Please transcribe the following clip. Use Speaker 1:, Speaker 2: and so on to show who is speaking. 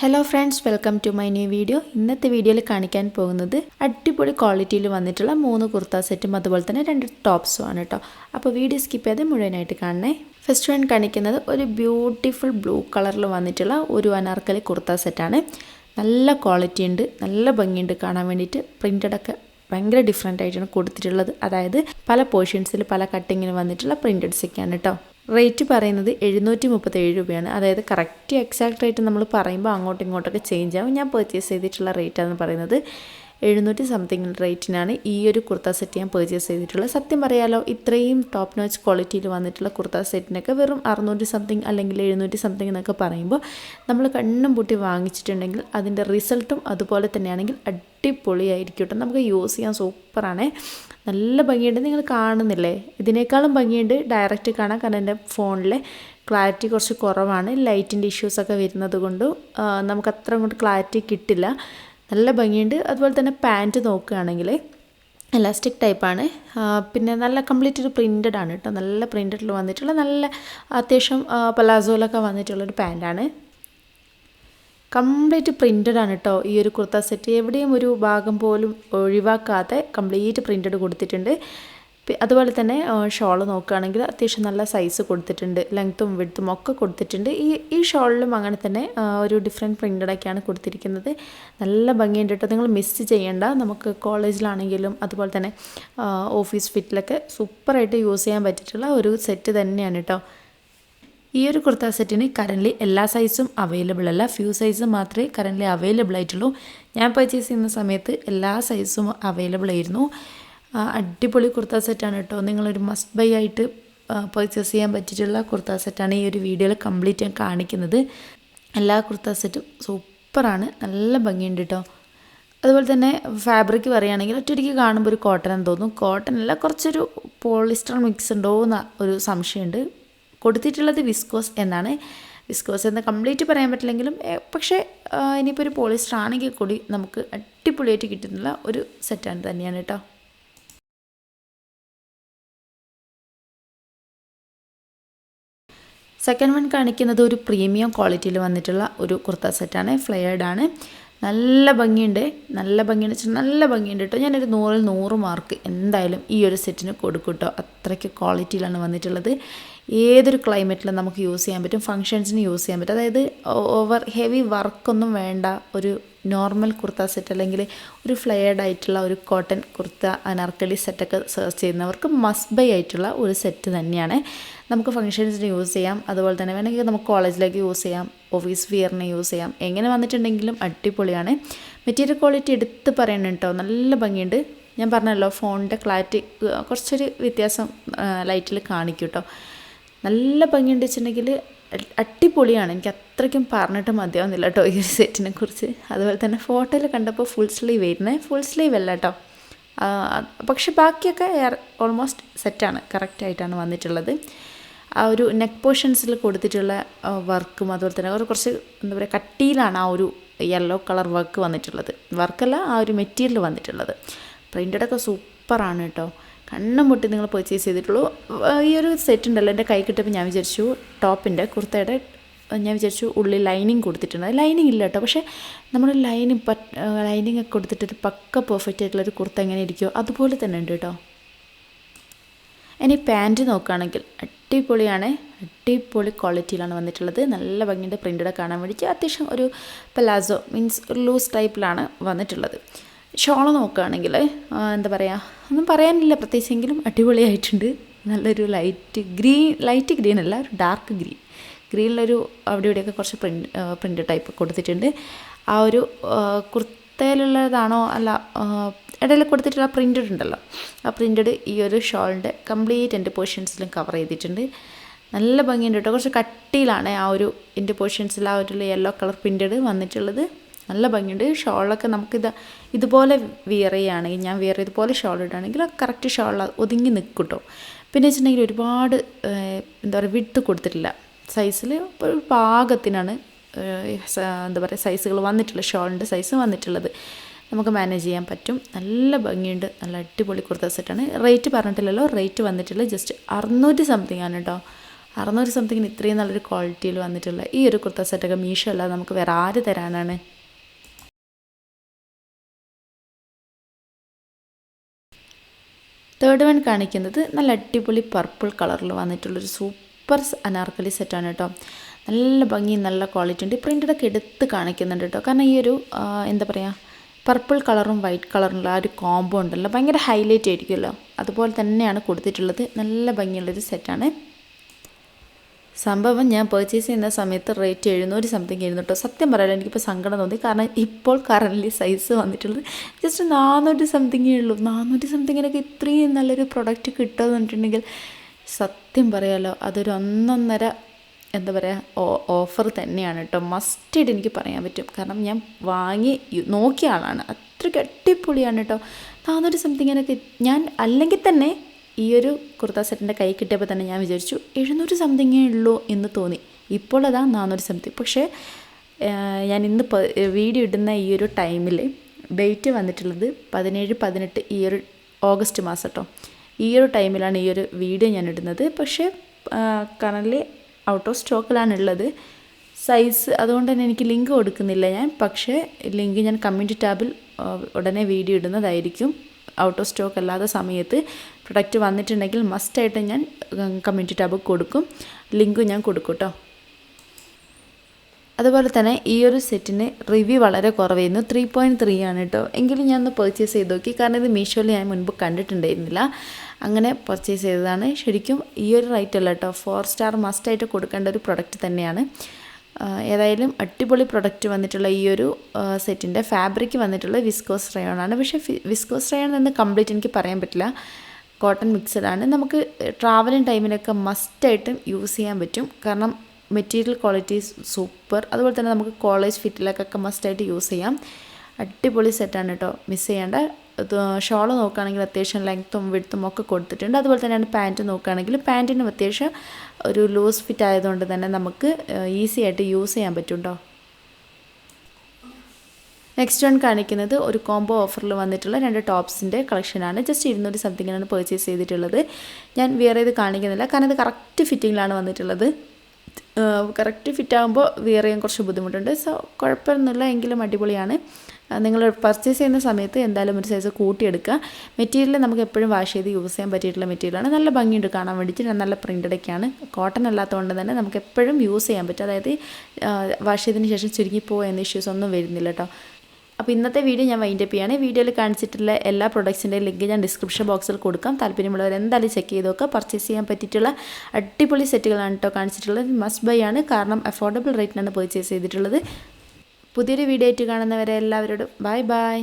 Speaker 1: Hello friends welcome to my new video ഇന്നത്തെ വീഡിയോയിൽ കാണിക്കാൻ പോകുന്നത് അടിപൊളി ക്വാളിറ്റിയിൽ വന്നിട്ടുള്ള മൂന്ന് കുർത്ത സെറ്റും അതുപോലെ തന്നെ രണ്ട് ടോപ്സും ആണ് കേട്ടോ അപ്പോൾ വീഡിയോ സ്കിപ്പ് ചെയ്ത് മുഴുവനായിട്ട് കാണണേ. ഫസ്റ്റ് വൺ കാണിക്കുന്നത് ഒരു ബ്യൂട്ടിഫുൾ ബ്ലൂ കളറിൽ വന്നിട്ടുള്ള ഒരു അനാർക്കലി കുർത്ത സെറ്റാണ് നല്ല ക്വാളിറ്റി ഉണ്ട് നല്ല ഭംഗിയുണ്ട് കാണാൻ വേണ്ടിയിട്ട്. പ്രിന്റഡൊക്കെ ഭയങ്കര ഡിഫറെന്റ് ആയിട്ടാണ് കൊടുത്തിട്ടുള്ളത്. അതായത് പല പോർഷൻസിൽ പല കട്ടിങ്ങിന് വന്നിട്ടുള്ള പ്രിന്റഡ്സൊക്കെയാണ് കേട്ടോ റേറ്റ് പറയുന്നത് എഴുന്നൂറ്റി മുപ്പത്തേഴ് രൂപയാണ്. അതായത് കറക്റ്റ് എക്സാക്ട് റേറ്റ് നമ്മൾ പറയുമ്പോൾ അങ്ങോട്ടും ഇങ്ങോട്ടൊക്കെ ചേഞ്ച് ആവും. ഞാൻ പർച്ചേസ് ചെയ്തിട്ടുള്ള റേറ്റാണെന്ന് പറയുന്നത് എഴുന്നൂറ്റി സംതിങ് റേറ്റിനാണ് ഈ ഒരു കുർത്ത സെറ്റ് ഞാൻ പർച്ചേസ് ചെയ്തിട്ടുള്ളത് സത്യം പറയാലോ ഇത്രയും ടോപ്പ് നോച്ച് ക്വാളിറ്റിയിൽ വന്നിട്ടുള്ള കുർത്ത സെറ്റിനൊക്കെ വെറും അറുന്നൂറ്റി സംതിങ് അല്ലെങ്കിൽ എഴുന്നൂറ്റി സംതിങ് എന്നൊക്കെ പറയുമ്പോൾ നമ്മൾ കണ്ണും പൂട്ടി വാങ്ങിച്ചിട്ടുണ്ടെങ്കിൽ അതിന്റെ റിസൾട്ടും അതുപോലെ തന്നെയാണെങ്കിൽ അടിപൊളിയായിരിക്കും കേട്ടോ. നമുക്ക് യൂസ് ചെയ്യാൻ സൂപ്പറാണ് നല്ല ഭംഗിയുണ്ട്. നിങ്ങൾ കാണുന്നില്ലേ? ഇതിനേക്കാളും ഭംഗിയുണ്ട് ഡയറക്റ്റ് കാണാൻ. കാരണം എന്റെ ഫോണിലെ ക്ലാരിറ്റി കുറച്ച് കുറവാണ്. ലൈറ്റിന്റെ ഇഷ്യൂസൊക്കെ വരുന്നത് കൊണ്ട് നമുക്ക് അത്ര അങ്ങോട്ട് ക്ലാരിറ്റി കിട്ടില്ല. നല്ല ഭംഗിയുണ്ട്. അതുപോലെ തന്നെ പാന്റ് നോക്കുകയാണെങ്കിൽ എലാസ്റ്റിക് ടൈപ്പാണ് പിന്നെ നല്ല കംപ്ലീറ്റ് ഒരു പ്രിന്റഡ് ആണ് കേട്ടോ. നല്ല പ്രിന്റഡിൽ വന്നിട്ടുള്ള നല്ല അത്യാവശ്യം പലാസോയിലൊക്കെ വന്നിട്ടുള്ളൊരു പാന്റാണ് കംപ്ലീറ്റ് പ്രിന്റഡ് ആണ് കേട്ടോ ഈ ഒരു കുർത്ത സെറ്റ് എവിടെയും ഒരു ഭാഗം പോലും ഒഴിവാക്കാതെ കംപ്ലീറ്റ് പ്രിന്റഡ് കൊടുത്തിട്ടുണ്ട്. അതുപോലെ തന്നെ ഷോൾ നോക്കുകയാണെങ്കിൽ അത്യാവശ്യം നല്ല സൈസ് കൊടുത്തിട്ടുണ്ട്. ലെങ്ത്തും വിടുത്തും ഒക്കെ കൊടുത്തിട്ടുണ്ട്. ഈ ഈ ഷോളിലും അങ്ങനെ തന്നെ ഒരു ഡിഫറെന്റ് പ്രിന്റഡൊക്കെയാണ് കൊടുത്തിരിക്കുന്നത്. നല്ല ഭംഗിയുണ്ട് കേട്ടോ നിങ്ങൾ മിസ് ചെയ്യേണ്ട. നമുക്ക് കോളേജിലാണെങ്കിലും അതുപോലെ തന്നെ ഓഫീസ് ഫിറ്റിലൊക്കെ സൂപ്പറായിട്ട് യൂസ് ചെയ്യാൻ പറ്റിയിട്ടുള്ള ഒരു സെറ്റ് തന്നെയാണ് കേട്ടോ ഈ ഒരു കുർത്ത സെറ്റിന് കറന്റ്ലി എല്ലാ സൈസും അവൈലബിൾ അല്ല. ഫ്യൂ സൈസ് മാത്രമേ കറന്റ്ലി അവൈലബിൾ ആയിട്ടുള്ളൂ. ഞാൻ പർച്ചേസ് ചെയ്യുന്ന സമയത്ത് എല്ലാ സൈസും അവൈലബിൾ ആയിരുന്നു. അടിപൊളി കുർത്ത സെറ്റാണ് കേട്ടോ നിങ്ങളൊരു മസ്റ്റ് ബൈ ആയിട്ട് പർച്ചേസ് ചെയ്യാൻ പറ്റിയിട്ടുള്ള കുർത്ത സെറ്റാണ് ഈ ഒരു വീഡിയോയിൽ കംപ്ലീറ്റ് ഞാൻ കാണിക്കുന്നത്. എല്ലാ കുർത്ത സെറ്റും സൂപ്പറാണ് നല്ല ഭംഗിയുണ്ട് കേട്ടോ അതുപോലെ തന്നെ ഫാബ്രിക് പറയുകയാണെങ്കിൽ ഒറ്റയ്ക്ക് കാണുമ്പോൾ ഒരു കോട്ടൺ എന്ന് തോന്നും. കോട്ടൺ അല്ല കുറച്ചൊരു പോളിസ്റ്റർ മിക്സ് ഉണ്ടോ എന്ന ഒരു സംശയമുണ്ട്. കൊടുത്തിട്ടുള്ളത് വിസ്കോസ് എന്നാണ്. വിസ്കോസ് എന്ന് കംപ്ലീറ്റ് പറയാൻ പറ്റില്ലെങ്കിലും പക്ഷേ ഇനിയിപ്പോൾ ഒരു പോളിസ്റ്റർ ആണെങ്കിൽ കൂടി നമുക്ക് അടിപൊളിയായിട്ട് കിട്ടുന്നുള്ള ഒരു സെറ്റാണ് തന്നെയാണ് കേട്ടോ. സെക്കൻഡ് വൺ കാണിക്കുന്നത് ഒരു പ്രീമിയം ക്വാളിറ്റിയിൽ വന്നിട്ടുള്ള ഒരു കുർത്ത സെറ്റാണ് ഫ്ലെയർഡ് ആണ്. നല്ല ഭംഗിയുണ്ട് നല്ല ഭംഗിയെന്ന് വെച്ചാൽ നല്ല ഭംഗിയുണ്ട് കേട്ടോ. ഞാനൊരു നൂറിൽ നൂറ് മാർക്ക് എന്തായാലും ഈ ഒരു സെറ്റിന് കൊടുക്കും കേട്ടോ. അത്രയ്ക്ക് ക്വാളിറ്റിയിലാണ് വന്നിട്ടുള്ളത്. ഏതൊരു ക്ലൈമറ്റിലും നമുക്ക് യൂസ് ചെയ്യാൻ പറ്റും ഫങ്ഷൻസിന് യൂസ് ചെയ്യാൻ പറ്റും. അതായത് ഓവർ ഹെവി വർക്കൊന്നും വേണ്ട ഒരു നോർമൽ കുർത്ത സെറ്റ് അല്ലെങ്കിൽ ഒരു ഫ്ലെയർഡ് ആയിട്ടുള്ള ഒരു കോട്ടൺ കുർത്ത അനാർക്കലി സെറ്റൊക്കെ സെർച്ച് ചെയ്യുന്നവർക്ക് മസ്റ്റ് ബൈ ആയിട്ടുള്ള ഒരു സെറ്റ് തന്നെയാണ്. നമുക്ക് ഫങ്ഷൻസിന് യൂസ് ചെയ്യാം. അതുപോലെ തന്നെ വേണമെങ്കിൽ നമുക്ക് കോളേജിലേക്ക് യൂസ് ചെയ്യാം. ഓഫീസ് വിയറിന് യൂസ് ചെയ്യാം. എങ്ങനെ വന്നിട്ടുണ്ടെങ്കിലും അടിപൊളിയാണ്. മെറ്റീരിയൽ ക്വാളിറ്റി എടുത്ത് പറയണം കേട്ടോ നല്ല ഭംഗിയുണ്ട്. ഞാൻ പറഞ്ഞല്ലോ ഫോണിന്റെ ക്ലാരിറ്റി കുറച്ചൊരു വ്യത്യാസം ലൈറ്റിൽ കാണിക്കും കേട്ടോ നല്ല ഭംഗിയുണ്ട് വെച്ചിട്ടുണ്ടെങ്കിൽ അടിപൊളിയാണ്. എനിക്ക് അത്രയ്ക്കും പറഞ്ഞിട്ട് മതിയാവുന്നില്ല കേട്ടോ ഈ ഒരു സെറ്റിനെ കുറിച്ച്. അതുപോലെ തന്നെ ഫോട്ടോയിൽ കണ്ടപ്പോൾ ഫുൾ സ്ലീവ് വരുന്നത് ഫുൾ സ്ലീവ് അല്ല കേട്ടോ. പക്ഷെ ബാക്കിയൊക്കെ ഓൾമോസ്റ്റ് സെറ്റാണ് കറക്റ്റായിട്ടാണ് വന്നിട്ടുള്ളത്. ആ ഒരു നെക്ക് പോർഷൻസിൽ കൊടുത്തിട്ടുള്ള വർക്കും അതുപോലെ തന്നെ ഒരു കുറച്ച് എന്താ പറയുക കട്ടിയിലാണ് ആ ഒരു യെല്ലോ കളർ വർക്ക് വന്നിട്ടുള്ളത്. വർക്കല്ല ആ ഒരു മെറ്റീരിയൽ വന്നിട്ടുള്ളത്. പ്രിന്റഡൊക്കെ സൂപ്പറാണ് കേട്ടോ കണ്ണും മുട്ടി നിങ്ങൾ പർച്ചേസ് ചെയ്തിട്ടുള്ളൂ. ഈ ഒരു സെറ്റ് ഉണ്ടല്ലോ എന്റെ കൈ കിട്ടിയപ്പോൾ ഞാൻ വിചാരിച്ചു ടോപ്പിന്റെ കുർത്തയുടെ ഞാൻ വിചാരിച്ചു ഉള്ളിൽ ലൈനിങ് കൊടുത്തിട്ടുണ്ട്. ലൈനിങ് ഇല്ല കേട്ടോ പക്ഷേ നമ്മൾ ലൈനിങ് ലൈനിങ് ഒക്കെ കൊടുത്തിട്ട് പക്ക പെർഫെക്റ്റ് ആയിട്ടുള്ള ഒരു കുർത്ത എങ്ങനെ ഇരിക്കുമോ അതുപോലെ തന്നെ ഉണ്ട് കേട്ടോ ഇനി പാന്റ് നോക്കുകയാണെങ്കിൽ അടിപൊളിയാണ്. അടിപൊളി ക്വാളിറ്റിയിലാണ് വന്നിട്ടുള്ളത്. നല്ല ഭംഗിയുടെ പ്രിന്റഡ് കാണാൻ വേണ്ടിയിട്ട്. അത്യാവശ്യം ഒരു പലാസോ മീൻസ് ലൂസ് ടൈപ്പിലാണ് വന്നിട്ടുള്ളത്. ഷോൾ നോക്കുകയാണെങ്കിൽ എന്താ പറയുക ഒന്നും പറയാനില്ല പ്രത്യേകിച്ചെങ്കിലും അടിപൊളിയായിട്ടുണ്ട്. നല്ലൊരു ലൈറ്റ് ഗ്രീൻ ലൈറ്റ് ഗ്രീൻ അല്ല ഒരു ഡാർക്ക് ഗ്രീൻ ഗ്രീനിലൊരു അവിടെ ഇവിടെയൊക്കെ കുറച്ച് പ്രിന്റ് പ്രിന്റ് ടൈപ്പ് കൊടുത്തിട്ടുണ്ട്. ആ ഒരു കുർത്തയിലുള്ളതാണോ അല്ല ഇടയിൽ കൊടുത്തിട്ടുള്ള പ്രിന്റഡ് ഉണ്ടല്ലോ. ആ പ്രിന്റഡ് ഈ ഒരു ഷോളിന്റെ കംപ്ലീറ്റ് എന്റെ പോർഷൻസിലും കവർ ചെയ്തിട്ടുണ്ട്. നല്ല ഭംഗിയുണ്ട് കേട്ടോ. കുറച്ച് കട്ടിയിലാണ് ആ ഒരു എന്റെ പോർഷൻസിൽ ആ ഒരു യെല്ലോ കളർ പ്രിന്റഡ് വന്നിട്ടുള്ളത്. നല്ല ഭംഗിയുണ്ട്. ഷോളൊക്കെ നമുക്കിത് ഇതുപോലെ വിയർ ചെയ്യുകയാണെങ്കിൽ ഞാൻ വിയർ ഇതുപോലെ ഷോൾ ഇടുകയാണെങ്കിൽ കറക്റ്റ് ഷോൾ ഒതുങ്ങി നിൽക്കും കേട്ടോ പിന്നെ വെച്ചിട്ടുണ്ടെങ്കിൽ ഒരുപാട് എന്താ പറയുക വിട്ട് കൊടുത്തിട്ടില്ല. സൈസിൽ ഒരു പാകത്തിനാണ് എന്താ പറയുക സൈസുകൾ വന്നിട്ടുള്ളത് ഷോളിന്റെ സൈസ് വന്നിട്ടുള്ളത്. നമുക്ക് മാനേജ് ചെയ്യാൻ പറ്റും. നല്ല ഭംഗിയുണ്ട്. നല്ല അടിപൊളി കുർത്ത സെറ്റാണ്. റേറ്റ് പറഞ്ഞിട്ടില്ലല്ലോ. റേറ്റ് വന്നിട്ടില്ല. ജസ്റ്റ് അറുന്നൂറ്റി സംതിങ് ആണ് കേട്ടോ അറുന്നൂറ് സംതിങ്ങിന് ഇത്രയും നല്ലൊരു ക്വാളിറ്റിയിൽ വന്നിട്ടുള്ള ഈ ഒരു കുർത്ത സെറ്റൊക്കെ മീഷോ അല്ലാതെ നമുക്ക് വേറെ ആര് തരാനാണ്? തേർഡ് വൺ കാണിക്കുന്നത് നല്ല അടിപൊളി പർപ്പിൾ കളറിൽ വന്നിട്ടുള്ളൊരു സൂപ്പർ അനാർക്കലി സെറ്റാണ് കേട്ടോ നല്ല ഭംഗി നല്ല ക്വാളിറ്റി ഉണ്ട്. പ്രിന്റഡൊക്കെ എടുത്ത് കാണിക്കുന്നുണ്ട് കേട്ടോ കാരണം ഈ ഒരു എന്താ പറയുക പർപ്പിൾ കളറും വൈറ്റ് കളറും ആ ഒരു കോംബോ ഉണ്ടല്ലോ. ഭയങ്കര ഹൈലൈറ്റ് ആയിരിക്കുമല്ലോ അതുപോലെ തന്നെയാണ് കൊടുത്തിട്ടുള്ളത്. നല്ല ഭംഗിയുള്ളൊരു സെറ്റാണ് സംഭവം ഞാൻ പർച്ചേസ് ചെയ്യുന്ന സമയത്ത് റേറ്റ് എഴുന്നൂറ് സംതിങ് ആയിരുന്നു കേട്ടോ സത്യം പറയാലോ എനിക്കിപ്പോൾ സങ്കടം തോന്നി. കാരണം ഇപ്പോൾ കറന്റ് സൈസ് വന്നിട്ടുള്ളത് ജസ്റ്റ് നാനൂറ്റി സംതിങ്ങേ ഉള്ളൂ. നാനൂറ്റി സംതിങ്ങിനൊക്കെ ഇത്രയും നല്ലൊരു പ്രൊഡക്റ്റ് കിട്ടുമെന്ന് പറഞ്ഞിട്ടുണ്ടെങ്കിൽ സത്യം പറയാലോ അതൊരു ഒന്നൊന്നര എന്താ പറയുക ഓഫർ തന്നെയാണ് കേട്ടോ മസ്റ്റായിട്ട് എനിക്ക് പറയാൻ പറ്റും. കാരണം ഞാൻ വാങ്ങി നോക്കിയ ആളാണ്. അത്രയ്ക്ക് അടിപൊളിയാണ് കേട്ടോ നാനൂറ് സംതിങ്ങിനൊക്കെ ഞാൻ അല്ലെങ്കിൽ തന്നെ ഈ ഒരു കുർത്ത സെറ്റിന്റെ കൈ കിട്ടിയപ്പോൾ തന്നെ ഞാൻ വിചാരിച്ചു എഴുന്നൂറ് സംതിങ്ങേ ഉള്ളൂ എന്ന് തോന്നി. ഇപ്പോൾ അതാ നാനൂറ് സംതിങ് പക്ഷേ ഞാൻ ഇന്ന് വീഡിയോ ഇടുന്ന ഈ ഒരു ടൈമിൽ ഡേറ്റ് വന്നിട്ടുള്ളത് പതിനേഴ് പതിനെട്ട് ഈ ഒരു ഓഗസ്റ്റ് മാസം കേട്ടോ ഈ ഒരു ടൈമിലാണ് ഈ ഒരു വീഡിയോ ഞാൻ ഇടുന്നത്. പക്ഷേ കറൻലി ഔട്ട് ഓഫ് സ്റ്റോക്കിലാണ് ഉള്ളത്. സൈസ് അതുകൊണ്ട് തന്നെ എനിക്ക് ലിങ്ക് കൊടുക്കുന്നില്ല ഞാൻ. പക്ഷേ ലിങ്ക് ഞാൻ കമ്മ്യൂണിറ്റി ടാബിൽ ഉടനെ വീഡിയോ ഇടുന്നതായിരിക്കും. ഔട്ട് ഓഫ് സ്റ്റോക്ക് അല്ലാത്ത സമയത്ത് പ്രൊഡക്റ്റ് വന്നിട്ടുണ്ടെങ്കിൽ മസ്റ്റായിട്ട് ഞാൻ കമ്മ്യൂണിറ്റി ടാബ് കൊടുക്കും. ലിങ്ക് ഞാൻ കൊടുക്കും കേട്ടോ അതുപോലെ തന്നെ ഈ ഒരു സെറ്റിന് റിവ്യൂ വളരെ കുറവായിരുന്നു. ത്രീ പോയിന്റ് ത്രീ ആണ് കേട്ടോ എങ്കിലും ഞാനൊന്ന് പർച്ചേസ് ചെയ്ത് നോക്കി. കാരണം ഇത് മീഷോയിൽ ഞാൻ മുൻപ് കണ്ടിട്ടുണ്ടായിരുന്നില്ല. അങ്ങനെ പർച്ചേസ് ചെയ്തതാണ്. ശരിക്കും ഈ ഒരു റേറ്റ് അല്ല കേട്ടോ ഫോർ സ്റ്റാർ മസ്റ്റായിട്ട് കൊടുക്കേണ്ട ഒരു പ്രൊഡക്റ്റ് തന്നെയാണ്. ഏതായാലും അടിപൊളി പ്രൊഡക്റ്റ് വന്നിട്ടുള്ള ഈ ഒരു സെറ്റിന്റെ ഫാബ്രിക് വന്നിട്ടുള്ള വിസ്കോസ് റയോൺ ആണ്. പക്ഷേ വിസ്കോസ് റയോൺ എന്ന് കംപ്ലീറ്റ് എനിക്ക് പറയാൻ പറ്റില്ല. കോട്ടൺ മിക്സഡ് ആണ്. നമുക്ക് ട്രാവലിംഗ് ടൈമിനൊക്കെ മസ്റ്റായിട്ടും യൂസ് ചെയ്യാൻ പറ്റും. കാരണം മെറ്റീരിയൽ ക്വാളിറ്റി സൂപ്പർ അതുപോലെ തന്നെ നമുക്ക് കോളേജ് ഫിറ്റിലൊക്കെ മസ്റ്റായിട്ട് യൂസ് ചെയ്യാം. അടിപൊളി സെറ്റാണ് കേട്ടോ മിസ് ചെയ്യേണ്ട. ഷോൾ നോക്കുകയാണെങ്കിൽ അത്യാവശ്യം ലെങ്ത്തും വിടുത്തും ഒക്കെ കൊടുത്തിട്ടുണ്ട്. അതുപോലെ തന്നെയാണ് പാന്റ് നോക്കുകയാണെങ്കിൽ പാന്റിനും അത്യാവശ്യം ഒരു ലൂസ് ഫിറ്റ് ആയതുകൊണ്ട് തന്നെ നമുക്ക് ഈസി ആയിട്ട് യൂസ് ചെയ്യാൻ പറ്റും നെക്സ്റ്റ് വൺ കാണിക്കുന്നത് ഒരു കോംബോ ഓഫറിൽ വന്നിട്ടുള്ള രണ്ട് ടോപ്സിന്റെ കളക്ഷനാണ് ജസ്റ്റ് ഇരുന്നൂറ് സംതിങ്ങിനാണ് പർച്ചേസ് ചെയ്തിട്ടുള്ളത്. ഞാൻ വിയർ ചെയ്ത് കാണിക്കുന്നില്ല. കാരണം ഇത് കറക്റ്റ് ഫിറ്റിങ്ങിലാണ് വന്നിട്ടുള്ളത്. കറക്റ്റ് ഫിറ്റ് ആകുമ്പോൾ വിയർ ചെയ്യാൻ കുറച്ച് ബുദ്ധിമുട്ടുണ്ട്. സോ കുഴപ്പമൊന്നുമില്ല. എങ്കിലും അടിപൊളിയാണ്. നിങ്ങൾ പർച്ചേസ് ചെയ്യുന്ന സമയത്ത് എന്തായാലും ഒരു സൈസ് കൂട്ടിയെടുക്കുക. മെറ്റീരിയൽ നമുക്ക് എപ്പോഴും വാഷ് ചെയ്ത് യൂസ് ചെയ്യാൻ പറ്റിയിട്ടുള്ള മെറ്റീരിയലാണ് നല്ല ഭംഗിയുണ്ട് കാണാൻ വേണ്ടിയിട്ട്. നല്ല പ്രിന്റഡൊക്കെയാണ് കോട്ടൺ അല്ലാത്തതുകൊണ്ട് തന്നെ നമുക്ക് എപ്പോഴും യൂസ് ചെയ്യാൻ പറ്റും. അതായത് വാഷ് ചെയ്തതിന് ശേഷം ചുരുങ്ങി എന്ന ഇഷ്യൂസ് ഒന്നും വരുന്നില്ല കേട്ടോ. അപ്പോൾ ഇന്നത്തെ വീഡിയോ ഞാൻ വൈൻഡപ്പ് ചെയ്യാണ്. വീഡിയോയിൽ കാണിച്ചിട്ടുള്ള എല്ലാ പ്രൊഡക്ട്സിന്റെയും ലിങ്ക് ഞാൻ ഡിസ്ക്രിപ്ഷൻ ബോക്സിൽ കൊടുക്കാം. താല്പര്യമുള്ളവർ എന്തായാലും ചെക്ക് ചെയ്ത് നോക്കുക. പർച്ചേസ് ചെയ്യാൻ പറ്റിയിട്ടുള്ള അടിപൊളി സെറ്റുകളാണ് കേട്ടോ കാണിച്ചിട്ടുള്ളത്. മസ്റ്റ് ബൈ ആണ്. കാരണം അഫോർഡബിൾ റേറ്റിനാണ് പർച്ചേസ് ചെയ്തിട്ടുള്ളത്. പുതിയൊരു വീഡിയോ ആയിട്ട് കാണുന്നവരെ എല്ലാവരോടും ബൈ ബൈ